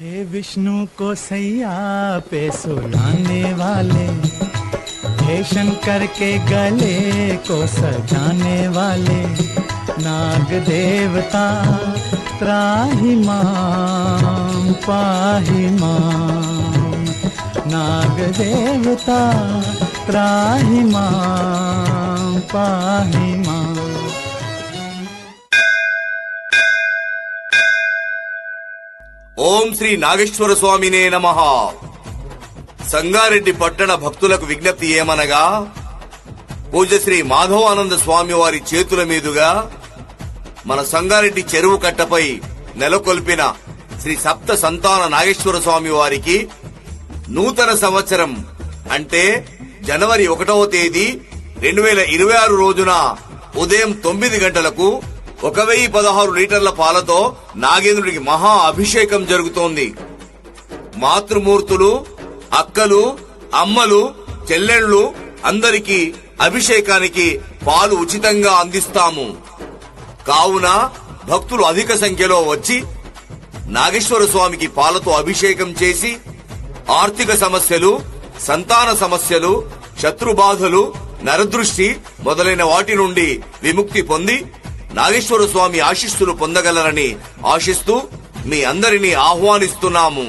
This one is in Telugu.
हे विष्णु को सैया पे सुलाने वाले, हे शंकर के गले को सजाने वाले नाग देवता त्राहि माम, पाही माम नाग देवता त्राहि माम, पाहि माम। ఓం శ్రీ నాగేశ్వర స్వామినే నమ. సంగారెడ్డి పట్టణ భక్తులకు విజ్ఞప్తి ఏమనగా పూజ శ్రీ మాధవానంద స్వామి వారి చేతుల మీదుగా మన సంగారెడ్డి చెరువు కట్టపై నెలకొల్పిన శ్రీ సప్త సంతాన నాగేశ్వర స్వామి వారికి నూతన సంవత్సరం అంటే జనవరి ఒకటవ తేదీ రెండు వేల ఇరవై ఆరు రోజున ఉదయం తొమ్మిది గంటలకు ఒక వెయ్యి పదహారు లీటర్ల పాలతో నాగేంద్రుడికి మహా అభిషేకం జరుగుతోంది. మాతృమూర్తులు అక్కలు అమ్మలు చెల్లెళ్ళు అందరికీ అభిషేకానికి పాలు ఉచితంగా అందిస్తాము. కావున భక్తులు అధిక సంఖ్యలో వచ్చి నాగేశ్వర స్వామికి పాలతో అభిషేకం చేసి ఆర్థిక సమస్యలు సంతాన సమస్యలు శత్రుబాధలు నరదృష్టి మొదలైన వాటి నుండి విముక్తి పొంది నాగేశ్వర స్వామి ఆశీస్సులు పొందగలరని ఆశిస్తూ మీ అందరినీ ఆహ్వానిస్తున్నాము.